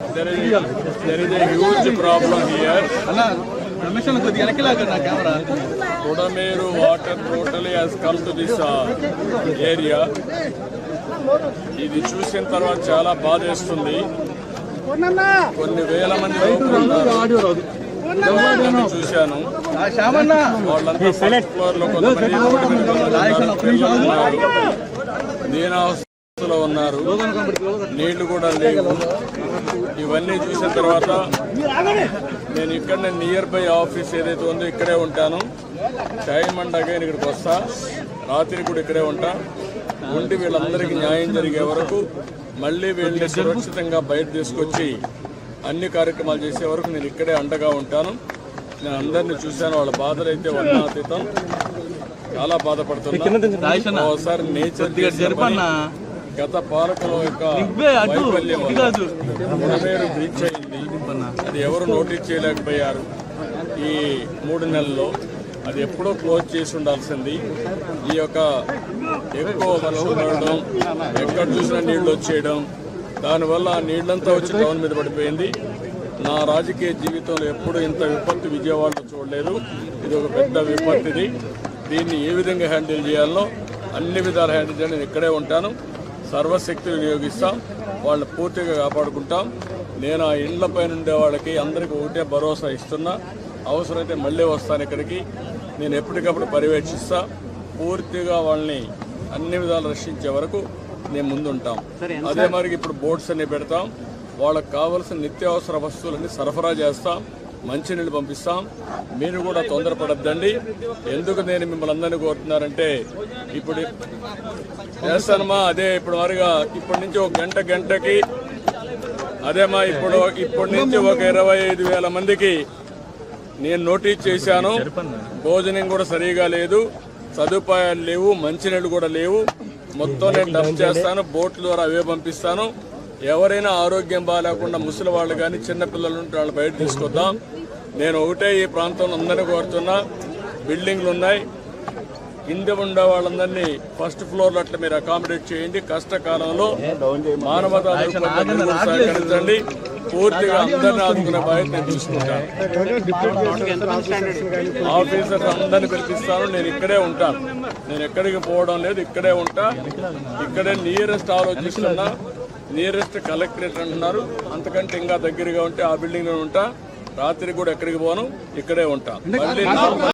there is, there is a huge problem here. Kodameru water totally has come to this uh, area. ఇది చూసిన తర్వాత చాలా బాధేస్తుంది. కొన్ని వేల మంది చూశాను. వాళ్ళంతా ఫస్ట్ ఫ్లోర్లో కొంతమంది మీద ఉన్నారు, నీళ్ళు కూడా లేవు. ఇవన్నీ చూసిన తర్వాత నేను ఇక్కడనే నియర్ బై ఆఫీస్ ఏదైతే ఉందో ఇక్కడే ఉంటాను. టైం అండ్ అగైన్ ఇక్కడికి వస్తా. రాత్రి కూడా ఇక్కడే ఉంటా. ఉండి వీళ్ళందరికీ న్యాయం జరిగే వరకు మళ్ళీ వీళ్ళని సురక్షితంగా బయట తీసుకొచ్చి అన్ని కార్యక్రమాలు చేసే వరకు నేను ఇక్కడే అండగా ఉంటాను. నేను అందరినీ చూశాను. వాళ్ళ బాధలు అయితే వర్ణాతీతం. చాలా బాధపడుతున్నా. ఒకసారి నేచర్ గత పాలకుల యొక్క వైఫల్యం బ్రీచ్ అయింది అది ఎవరు నోటీస్ చేయలేకపోయారు? ఈ మూడు నెలల్లో అది ఎప్పుడో క్లోజ్ చేసి ఉండాల్సింది. ఈ యొక్క ఎక్కువ వర్షం పడడం ఎక్కడ చూసినా నీళ్ళు వచ్చేయడం దానివల్ల ఆ నీళ్ళంతా వచ్చి టౌన్ మీద పడిపోయింది. నా రాజకీయ జీవితంలో ఎప్పుడు ఇంత విపత్తు విజయవాడలో చూడలేదు. ఇది ఒక పెద్ద విపత్తిది. దీన్ని ఏ విధంగా హ్యాండిల్ చేయాలో అన్ని విధాలు హ్యాండిల్ చేయాలి. నేను ఇక్కడే ఉంటాను. సర్వశక్తి వినియోగిస్తాం వాళ్ళని పూర్తిగా కాపాడుకుంటాం. నేను ఆ ఇండ్ల పైన ఉండే వాళ్ళకి అందరికీ ఒకటే భరోసా ఇస్తున్నా. అవసరమైతే మళ్ళీ వస్తాను ఇక్కడికి. నేను ఎప్పటికప్పుడు పర్యవేక్షిస్తా. పూర్తిగా వాళ్ళని అన్ని విధాలు రక్షించే వరకు నేను ముందుంటాం. అదే మరి ఇప్పుడు బోట్స్ అన్ని పెడతాం. వాళ్ళకి కావలసిన నిత్యావసర వస్తువులన్నీ సరఫరా చేస్తాం. మంచినీళ్ళు పంపిస్తాం. మీరు కూడా తొందరపడద్దండి. ఎందుకు నేను మిమ్మల్ని అందరినీ కోరుతున్నారంటే ఇప్పుడు చేస్తానమ్మా అదే ఇప్పుడు మరిగా ఇప్పటి నుంచి ఒక గంట గంటకి అదేమా ఇప్పుడు ఇప్పటి నుంచి ఒక ఇరవై ఐదు వేల మందికి నేను నోటీస్ చేశాను. భోజనం కూడా సరిగా లేదు. సదుపాయాలు లేవు. మంచినీళ్ళు కూడా లేవు. మొత్తం నేను డబ్ చేస్తాను. బోట్ల ద్వారా అవే పంపిస్తాను. ఎవరైనా ఆరోగ్యం బాగాలేకుండా ముసలి వాళ్ళు కానీ చిన్నపిల్లలు ఉంటే వాళ్ళు బయట తీసుకొద్దాం. నేను ఒకటే ఈ ప్రాంతంలో అందరినీ కోరుతున్నా. బిల్డింగ్లు ఉన్నాయి. కింద ఉండే వాళ్ళందరినీ ఫస్ట్ ఫ్లోర్ అట్లా మీరు అకామిడేట్ చేయండి. కష్టకాలంలో మానవతా సహకరించండి. పూర్తిగా అందరిని ఆదుకునే బాధ్యత నేను తీసుకుంటాను. ఆఫీసర్స్ అందరిని పిలిపిస్తాను. నేను ఇక్కడే ఉంటాను. నేను ఎక్కడికి పోవడం లేదు. ఇక్కడే ఉంటా. ఇక్కడే నియరెస్ట్ ఆలోచిస్తున్నా. నియరెస్ట్ కలెక్టరేట్ అంటున్నారు. అంతకంటే ఇంకా దగ్గరగా ఉంటే ఆ బిల్డింగ్లో ఉంటా. రాత్రి కూడా ఎక్కడికి పోను? ఇక్కడే ఉంటా. మళ్ళీ